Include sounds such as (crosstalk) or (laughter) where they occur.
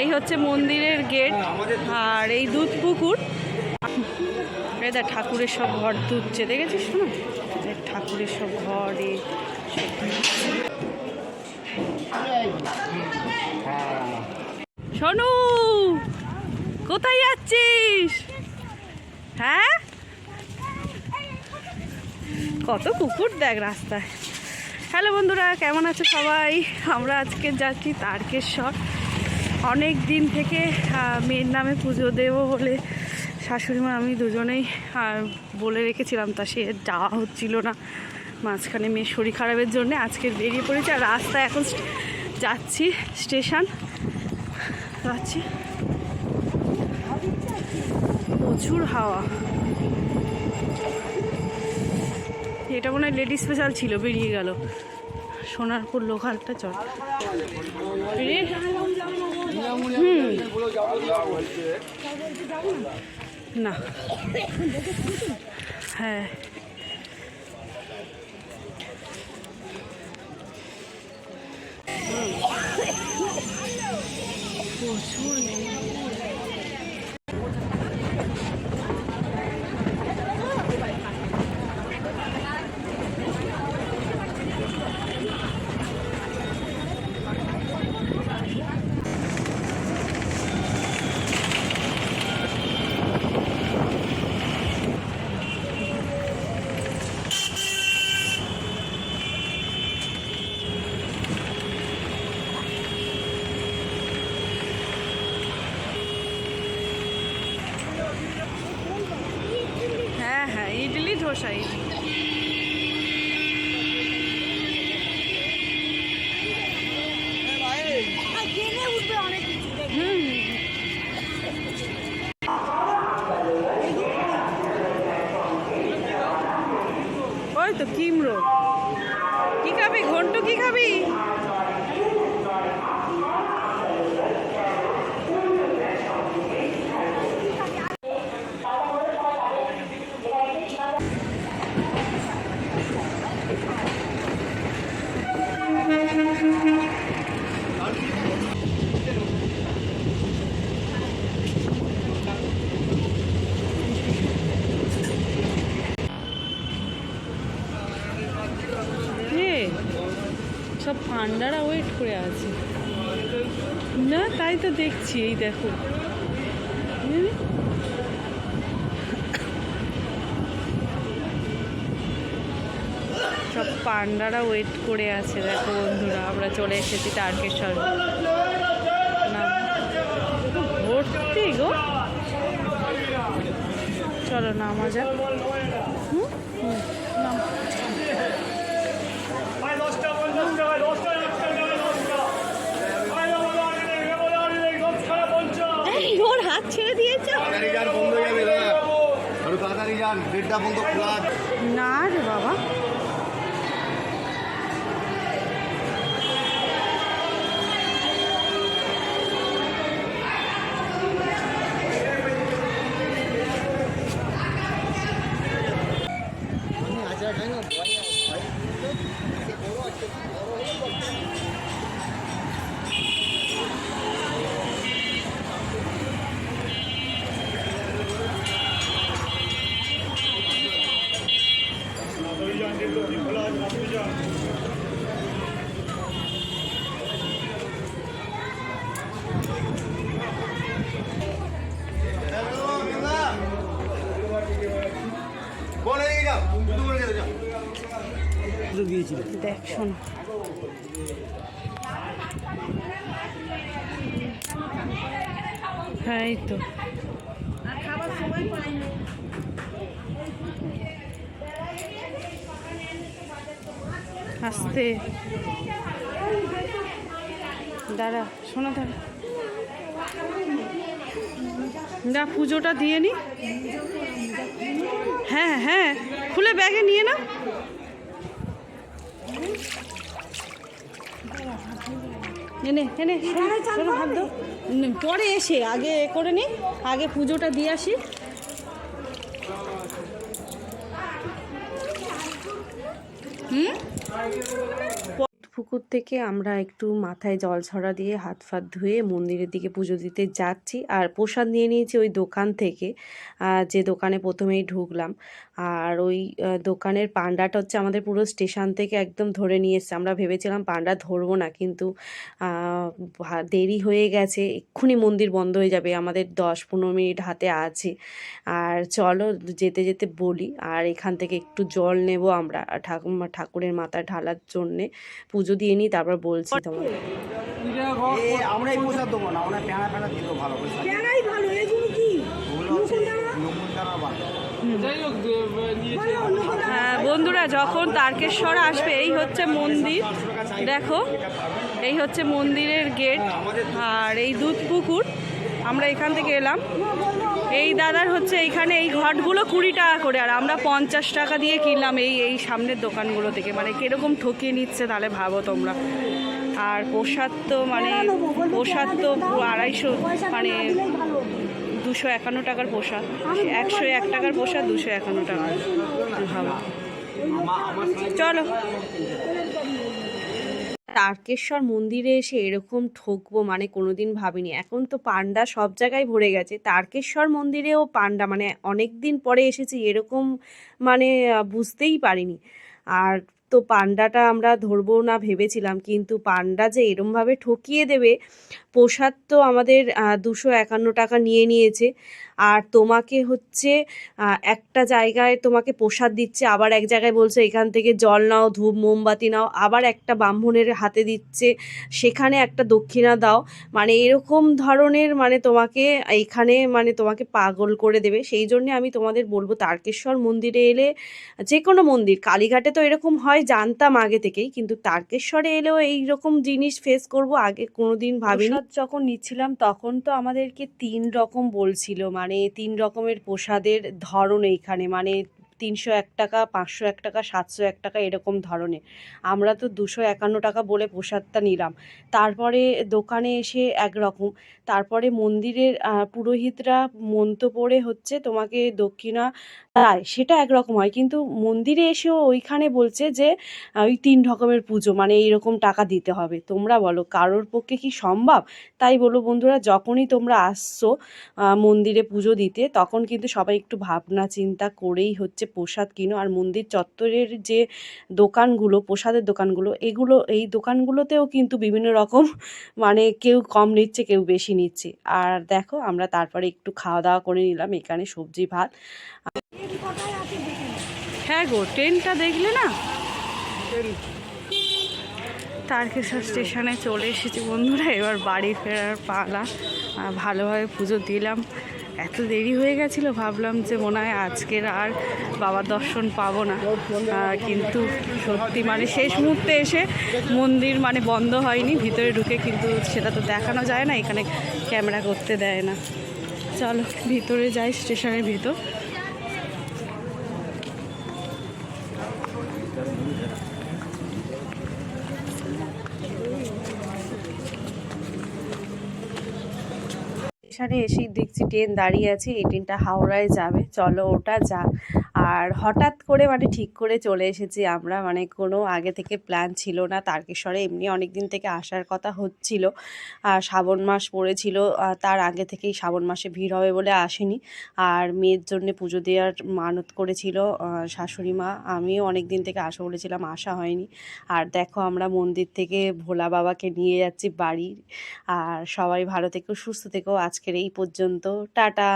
এই হচ্ছে মন্দিরের গেট আর এই দুধ পুকুর। দেখ, ঠাকুরের সব ঘর তুলছে দেখেছিস না? দেখ ঠাকুরের সব ঘরে শোনু, কোথায় যাচ্ছিস? হ্যাঁ? কত কুকুর দেখ রাস্তায়। হ্যালো বন্ধুরা, কেমন আছো সবাই? আমরা আজকে যাচ্ছি তারকেশ্বর। অনেক দিন থেকে মেয়ের নামে পুজো দেবো বলে শাশুড়ি মা আমি দুজনেই বলে রেখেছিলাম, তা সে যাওয়া হচ্ছিল না। মাঝখানে মেয়ের শরীর খারাপের জন্য আজকে বেরিয়ে পড়েছে, আর রাস্তা এখন যাচ্ছি, স্টেশন। যাচ্ছি। প্রচুর হাওয়া। এটা মনে হয় লেডি স্পেশাল ছিল, বেরিয়ে গেল। সোনারপুর লোকালটা চল। হুম না হ্যাঁ প্রচুর হ্যাঁ হ্যাঁ ইডলি সব পান্ডারা ওয়েট করে আছে। না, তাই তো দেখছি, এই দেখো। সব পান্ডারা ওয়েট করে আছে, দেখো বন্ধুরা, আমরা চলে এসেছি তারকেশ্বর। না, ভর্তি গো। চলো নামা যাক হুম হুম নাম ভাই দশটা পঞ্চাশ টাকা দশটা একটা টাকা দশটা ভাই আমাদের আগে নেই আমাদের আগে নেই দশ টাকা পঞ্চাশ এই, ওর হাত ছেড়ে দিয়েছে তাড়াতাড়ি যান বন্ধ হয়ে যাবে দাদা আরও তাড়াতাড়ি গেটটা বন্ধ খোলা দেখ, শোন। হ্যাঁ এই তো। আস্তে। দাঁড়া, শোনো দাঁড়া যা, পুজোটা দিয়ে নি। হ্যাঁ হ্যাঁ খুলে ব্যাগে নিয়ে না এনে এনে শোনো হাত দাও পরে এসে আগে এ করে নি আগে পুজোটা দিয়ে আসি। হুম? পুকুর থেকে আমরা একটু মাথায় জল ছড়া দিয়ে হাত ফাত ধুয়ে মন্দিরের দিকে পুজো দিতে যাচ্ছি আর প্রসাদ নিয়ে নিয়েছি ওই দোকান থেকে যে দোকানে প্রথমেই ঢুকলাম। আর ওই দোকানের পান্ডাটা হচ্ছে আমাদের পুরো স্টেশন থেকে একদম ধরে নিয়ে এসছে। আমরা ভেবেছিলাম পান্ডা ধরবো না কিন্তু দেরি হয়ে গেছে। এক্ষুনি মন্দির বন্ধ হয়ে যাবে, আমাদের দশ পনেরো মিনিট হাতে আছে। আর চলো যেতে যেতে বলি, আর এখান থেকে একটু জল নেব আমরা ঠাকুর ঠাকুরের মাথায় ঢালার জন্যে পুজো দিয়ে নিই তারপর বলছি তোমাদের আমরা এই প্রসাদ দেবো না আমরা প্যাঁড়া প্যাঁড়া দিল ভালো প্রসাদ ভালো এগুলো কি? ওগুলো হচ্ছে নকুলদানা ভালো। হ্যাঁ বন্ধুরা যখন তারকেশ্বর আসবে এই হচ্ছে মন্দির। দেখো এই হচ্ছে মন্দিরের গেট আর এই দুধ পুকুর। আমরা এখান থেকে এলাম। এই দাদার হচ্ছে এইখানে এই ঘটগুলো কুড়ি টাকা করে, আর আমরা পঞ্চাশ টাকা দিয়ে কিনলাম এই এই সামনের দোকানগুলো থেকে। মানে কীরকম ঠকিয়ে নিচ্ছে তাহলে ভাবো তোমরা। আর প্রসাদ তো মানে প্রসাদ তো আড়াইশো মানে দুশো একান্ন টাকার প্রসাদ। একশো এক টাকার প্রসাদ, দুশো একান্ন টাকা ভালো চলো। তারকেশ্বর মন্দিরে এসে এরকম ঠকবো মানে কোনোদিন ভাবিনি। এখন তো পান্ডা সব জায়গায় ভরে গেছে। তারকেশ্বর মন্দিরেও পান্ডা মানে অনেক দিন পরে এসেছি এরকম মানে বুঝতেই পারিনি। আর তো পান্ডাটা আমরা ধরবো না ভেবেছিলাম, কিন্তু পান্ডা যে এরমভাবে ঠকিয়ে দেবে, প্রসাদ তো আমাদের দুশো একান্ন টাকা নিয়ে নিয়েছে। আর তোমাকে হচ্ছে একটা জায়গায় তোমাকে প্রসাদ দিচ্ছে, আবার এক জায়গায় বলছে এখান থেকে জল নাও, ধূপ, মোমবাতি নাও, আবার একটা ব্রাহ্মণের হাতে দিচ্ছে, সেখানে একটা দক্ষিণা দাও। মানে এরকম ধরনের মানে তোমাকে এইখানে মানে তোমাকে পাগল করে দেবে। সেই জন্যে আমি তোমাদের বলব, তারকেশ্বর মন্দিরে এলে যে কোনো মন্দির, কালীঘাটে তো এরকম হয় জানতাম আগে থেকেই, কিন্তু তারকেশ্বরে এলেও এই রকম জিনিস ফেস করব আগে কোনোদিন ভাবিনি। যখন নিচ্ছিলাম, তখন তো আমাদেরকে তিন রকম বলছিল মানে তিন রকমের প্রসাদের ধরন এইখানে মানে তিনশো এক টাকা, পাঁচশো এক টাকা, সাতশো এক টাকা এরকম ধরনের। আমরা তো দুশো একান্ন টাকা বলে প্রসাদটা নিলাম। তারপরে দোকানে এসে একরকম। তারপরে মন্দিরের পুরোহিতরা মন্ত্র পড়ে হচ্ছে তোমাকে দক্ষিণা দেয়, সেটা একরকম হয়। কিন্তু মন্দিরে এসেও ওইখানে বলছে যে ওই তিন রকমের পুজো মানে এইরকম টাকা দিতে হবে। তোমরা বলো, কারোর পক্ষে কি সম্ভব? তাই বলো বন্ধুরা, যখনই তোমরা আসছো মন্দিরে পুজো দিতে, তখন কিন্তু সবাই একটু ভাবনা চিন্তা করেই হচ্ছে প্রসাদ কিনো আর মন্দির চত্বরের যে দোকানগুলো, প্রসাদের দোকানগুলো, এগুলো, এই দোকানগুলোতেও কিন্তু বিভিন্ন রকম (laughs) মানে কেউ কম নিচ্ছে, কেউ বেশি নিচ্ছে। আর দেখো, আমরা তারপরে একটু খাওয়া দাওয়া করে নিলাম, এখানে সবজি, ভাত। হ্যাঁ গো, ট্রেনটা দেখলে না? তারকেশ্বর স্টেশনে চলে এসেছি বন্ধুরা, এবার বাড়ি ফেরার পালা। ভালোভাবে পুজো দিলাম। এত দেরি হয়ে গেছিল, ভাবলাম যে মনে হয় আজকের আর বাবার দর্শন পাবো না। কিন্তু সত্যি মানে শেষ মুহূর্তে এসে মন্দির মানে বন্ধ হয়নি, ভিতরে ঢুকে কিন্তু সেটা তো দেখানো যায় না, এখানে ক্যামেরা করতে দেয় না। চলো, ভিতরে যাই, স্টেশনের ভিতর। স্টেশনে এসেই দেখছি ট্রেন দাঁড়িয়ে আছে এই ট্রেনটা হাওড়ায় যাবে। চলো ওটা যা আর হঠাৎ করে মানে ঠিক করে চলে এসেছি আমরা। মানে কোনো আগে থেকে প্ল্যান ছিল না। তারকেশ্বরে এমনি অনেক দিন থেকে আসার কথা হচ্ছিল। আর শ্রাবণ মাস পড়েছিল। তার আগে থেকেই শ্রাবণ মাসে ভিড় হবে বলে আসেনি। আর মেয়ের জন্য পুজো দেওয়ার মানত করেছিল শাশুড়ি মা। আমিও অনেক দিন থেকে আসা বলেছিলাম, আসা হয়নি। আর দেখো আমরা মন্দির থেকে ভোলা বাবাকে নিয়ে যাচ্ছি বাড়ি। আর সবাই ভালো থেকো, সুস্থ থেকো। আজকের এই পর্যন্ত। টাটা!